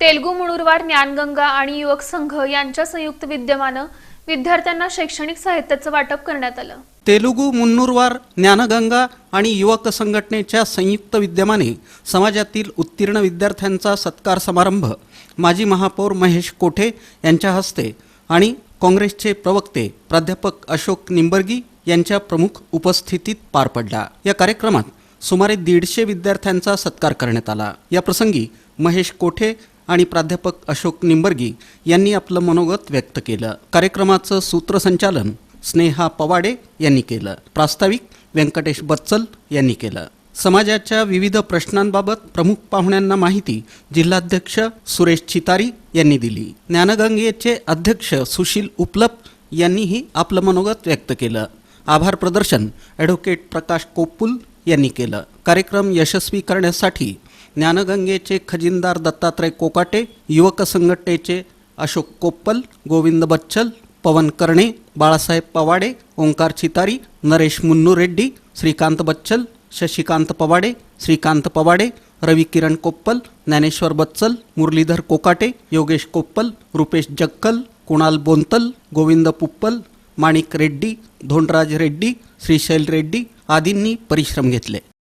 तेलगू मुणुरवार ज्ञानगंगा आणि युवक संघ यांच्या संयुक्त विद्यमानं विद्यार्थ्यांना शैक्षणिक साहित्याचं वाटप करण्यात आलं. तेलुगू मुन्नूरवार ज्ञानगंगा आणि युवक संघटनेच्या संयुक्त विद्यमाने समाजातील उत्तीर्ण विद्यार्थ्यांचा सत्कार समारंभ माजी महापौर महेश कोठे यांच्या हस्ते आणि काँग्रेसचे प्रवक्ते प्राध्यापक अशोक निंबर्गी यांच्या प्रमुख उपस्थितीत पार पडला. या कार्यक्रमात सुमारे दीडशे विद्यार्थ्यांचा सत्कार करण्यात आला. या प्रसंगी महेश कोठे आणि प्राध्यापक अशोक निंबर्गी यांनी आपलं मनोगत व्यक्त केलं. कार्यक्रमाचं सूत्रसंचालन स्नेहा पवाडे यांनी केलं. प्रास्ताविक व्यंकटेश बच्चल यांनी केलं. समाजाच्या विविध प्रश्नांबाबत प्रमुख पाहुण्यांना माहिती जिल्हाध्यक्ष सुरेश चितारी यांनी दिली. ज्ञानगंगेचे अध्यक्ष सुशील उपलप यांनीही आपलं मनोगत व्यक्त केलं. आभार प्रदर्शन ॲडव्होकेट प्रकाश कोपुल यांनी केलं. कार्यक्रम यशस्वी करण्यासाठी ज्ञानगंगेचे खजिनदार दत्तात्रय कोकाटे युवक संघटनेचे अशोक कोप्पल गोविंद बच्चल पवन कर्णे बाळासाहेब पवाडे ओंकार चितारी नरेश मुन्नू रेड्डी श्रीकांत बच्चल शशिकांत पवाडे श्रीकांत पवाडे रवी किरण कोप्पल ज्ञानेश्वर बच्चल मुरलीधर कोकाटे योगेश कोप्पल रुपेश जक्कल कुणाल बोंतल गोविंद पुप्पल माणिक रेड्डी धोंडराज रेड्डी श्रीशैल रेड्डी आदींनी परिश्रम घेतले.